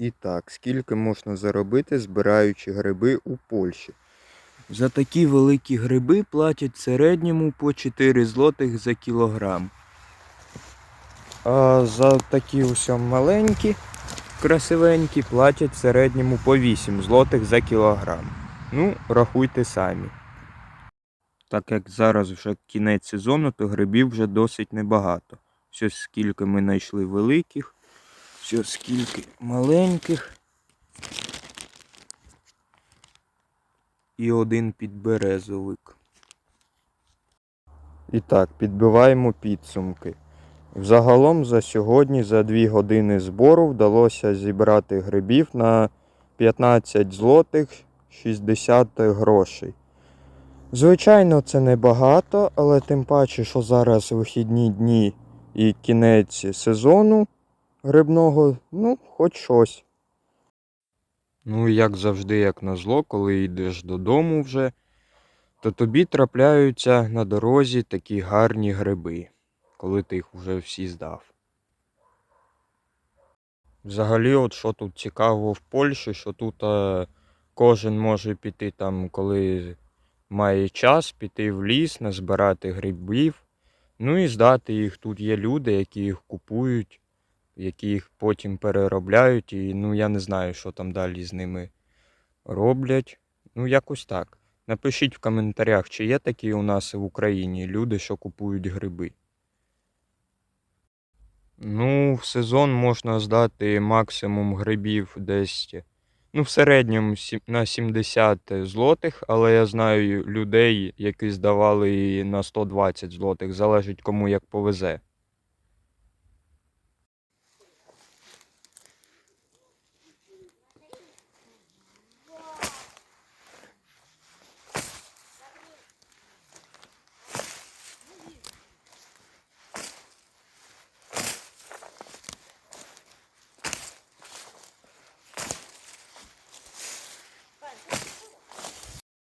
І так, скільки можна заробити, збираючи гриби у Польщі? За такі великі гриби платять в середньому по 4 злотих за кілограм. А за такі ось маленькі, Красивенькі платять в середньому по 8 злотих за кілограм. Ну, рахуйте самі. Так як зараз вже кінець сезону, то грибів вже досить небагато. Все скільки ми знайшли великих, все скільки маленьких. І один підберезовик. І так, підбиваємо підсумки. Взагалом за сьогодні, за 2 години збору, вдалося зібрати грибів на 15 злотих 60 грошей. Звичайно, це небагато, але тим паче, що зараз вихідні дні і кінець сезону грибного, ну, хоч щось. Ну, як завжди, як назло, коли йдеш додому вже, то тобі трапляються на дорозі такі гарні гриби, коли ти їх вже всі здав. Взагалі, от що тут цікаво в Польщі, що тут е, кожен може піти там, коли має час, піти в ліс, назбирати грибів, ну і здати їх. Тут є люди, які їх купують, які їх потім переробляють, і ну я не знаю, що там далі з ними роблять. Ну, якось так. Напишіть в коментарях, чи є такі у нас в Україні люди, що купують гриби. Ну, в сезон можна здати максимум грибів десь, ну, в середньому на 70 злотих, але я знаю людей, які здавали на 120 злотих, залежить кому як повезе.